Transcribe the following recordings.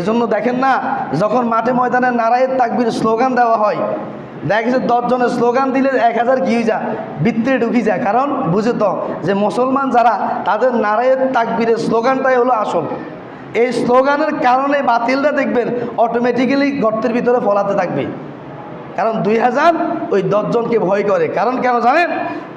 এজন্য দেখেন না, যখন মাঠে ময়দানে নারায়ের তাকবির স্লোগান দেওয়া হয়, দেখা গেছে দশজনের স্লোগান দিলে এক হাজার কি যা বৃত্তে ঢুকি যায়। কারণ বুঝে তো, যে মুসলমান যারা, তাদের নারায়ের তাকবিরের স্লোগানটাই হলো আসল। এই স্লোগানের কারণে বাতিলরা দেখবেন অটোমেটিক্যালি গর্তের ভিতরে ফলাতে থাকবে। কারণ দুই হাজার ওই দশজনকে ভয় করে। কারণ কেন জানেন?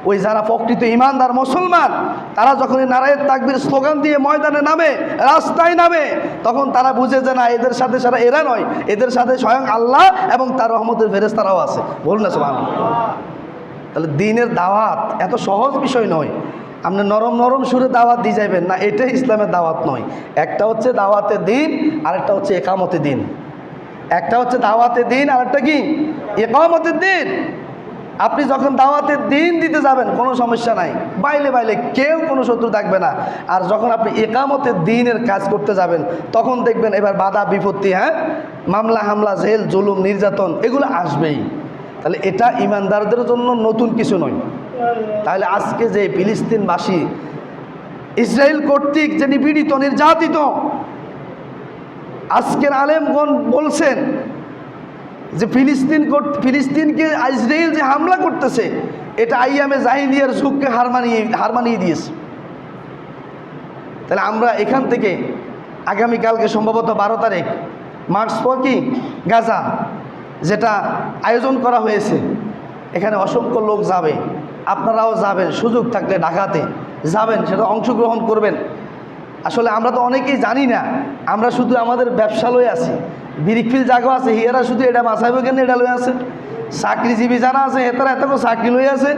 ওই যারা প্রকৃত ইমানদার মুসলমান, তারা যখন এই নারায়ের তাকবির স্লোগান দিয়ে ময়দানে নামে, রাস্তায় নামে, তখন তারা বুঝে যে না, এদের সাথে সারা এরা নয়, এদের সাথে স্বয়ং আল্লাহ এবং তার রহমতের ফেরেস্তারাও আছে। বলুন না সবাই তাহলে দিনের দাওয়াত এত সহজ বিষয় নয়। আপনি নরম নরম সুরে দাওয়াত দিয়ে যাবেন না, এটাই ইসলামের দাওয়াত নয়। একটা হচ্ছে দাওয়াতে দিন, আরেকটা হচ্ছে একামতে দিন। একটা হচ্ছে দাওয়াতে দিন আর একটা কি? একামতের দিন। আপনি যখন দাওয়াতের দিন দিতে যাবেন, কোনো সমস্যা নাই। বাইলে বাইলে কেউ কোনো শত্রু থাকবে না। আর যখন আপনি একামতের দিনের কাজ করতে যাবেন, তখন দেখবেন এবার বাধা, বিপত্তি হ্যাঁ? মামলা, হামলা, জেল, জুলুম, নির্যাতন, এগুলো আসবেই। তাহলে এটা ইমানদারদের জন্য নতুন কিছু নয়। তাহলে আজকে যে ফিলিস্তিনবাসী, ইসরায়েল কর্তৃক যে নিপীড়িত নির্যাতিত আজকের আলেমগণ বলছেন যে ফিলিস্তিন ফিলিস্তিনকে ইসরায়েল যে হামলা করতেছে, এটা আইয়ামে জাহিলিয়ার যুগকে হার মানিয়ে হার মানিয়ে দিয়েছে। তাহলে আমরা এখান থেকে আগামীকালকে সম্ভবত বারো তারিখ, মার্চ পর কি গাজা, যেটা আয়োজন করা হয়েছে, এখানে অসংখ্য লোক যাবে। আপনারাও যাবেন, সুযোগ থাকলে ঢাকাতে যাবেন, সেটা অংশগ্রহণ করবেন। আসলে আমরা তো অনেকেই জানি না, আমরা শুধু আমাদের ব্যবসা লয়ে আছি। বিরিকফিল জাগো আছে, হিয়ারা শুধু এটা মাসাইব কেন এটা লয়ে আছে? চাকরিজীবী যারা আছে, হেতারা এতকে চাকরি লয়ে আছে।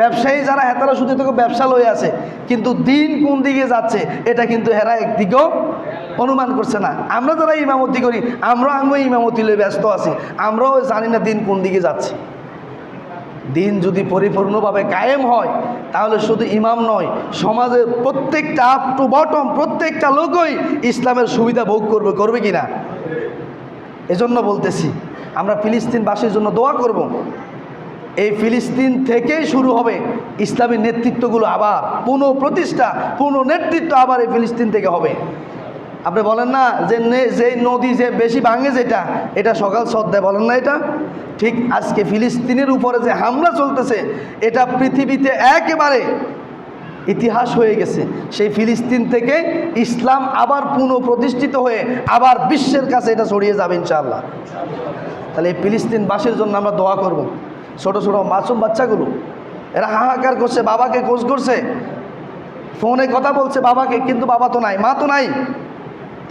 ব্যবসায়ী যারা, হেতারা শুধু এতকে ব্যবসা লয়ে আছে। কিন্তু দিন কোন দিকে যাচ্ছে, এটা কিন্তু হেরা একদিকেও অনুমান করছে না। আমরা যারা ইমামতি করি, আমরাও আমি ইমামতি লয়ে ব্যস্ত আছি। আমরাও জানি না দিন কোন দিকে যাচ্ছে। দিন যদি পরিপূর্ণভাবে কায়েম হয়, তাহলে শুধু ইমাম নয়, সমাজের প্রত্যেকটা আপ টু বটম প্রত্যেকটা লোকই ইসলামের সুবিধা ভোগ করবে করবে কি না এজন্য বলতেছি, আমরা ফিলিস্তিনবাসীর জন্য দোয়া করব। এই ফিলিস্তিন থেকেই শুরু হবে ইসলামী নেতৃত্বগুলো আবার পুনঃ প্রতিষ্ঠা পুনঃ নেতৃত্ব আবার এই ফিলিস্তিন থেকে হবে আপনি বলেন না যে যে নদী যে বেশি ভাঙে যেটা, এটা সকাল শ্রদ্ধা বলেন না এটা? ঠিক আজকে ফিলিস্তিনের উপরে যে হামলা চলতেছে, এটা পৃথিবীতে একেবারে ইতিহাস হয়ে গেছে। সেই ফিলিস্তিন থেকে ইসলাম আবার পুনঃ প্রতিষ্ঠিত হয়ে আবার বিশ্বের কাছে এটা ছড়িয়ে যাবে ইনশাআল্লাহ। তাহলে এই ফিলিস্তিনবাসীর জন্য আমরা দোয়া করব। ছোট ছোট মাসুম বাচ্চাগুলো, এরা হাহাকার করছে, বাবাকে খোঁজ করছে। ফোনে কথা বলছে বাবাকে, কিন্তু বাবা তো নাই, মা তো নাই।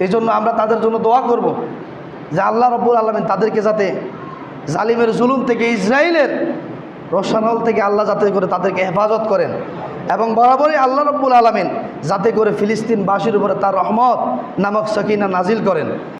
এই জন্য আমরা তাদের জন্য দোয়া করব যে আল্লাহ রব্বুল আলমিন তাদেরকে যাতে জালিমের জুলুম থেকে ইসরায়েলের রসানল থেকে আল্লাহ যাতে করে তাদেরকে হেফাজত করেন এবং বরাবরই আল্লাহ রব্বুল আলমিন যাতে করে ফিলিস্তিনবাসীর উপরে তার রহমত নামক সকিনা নাজিল করেন।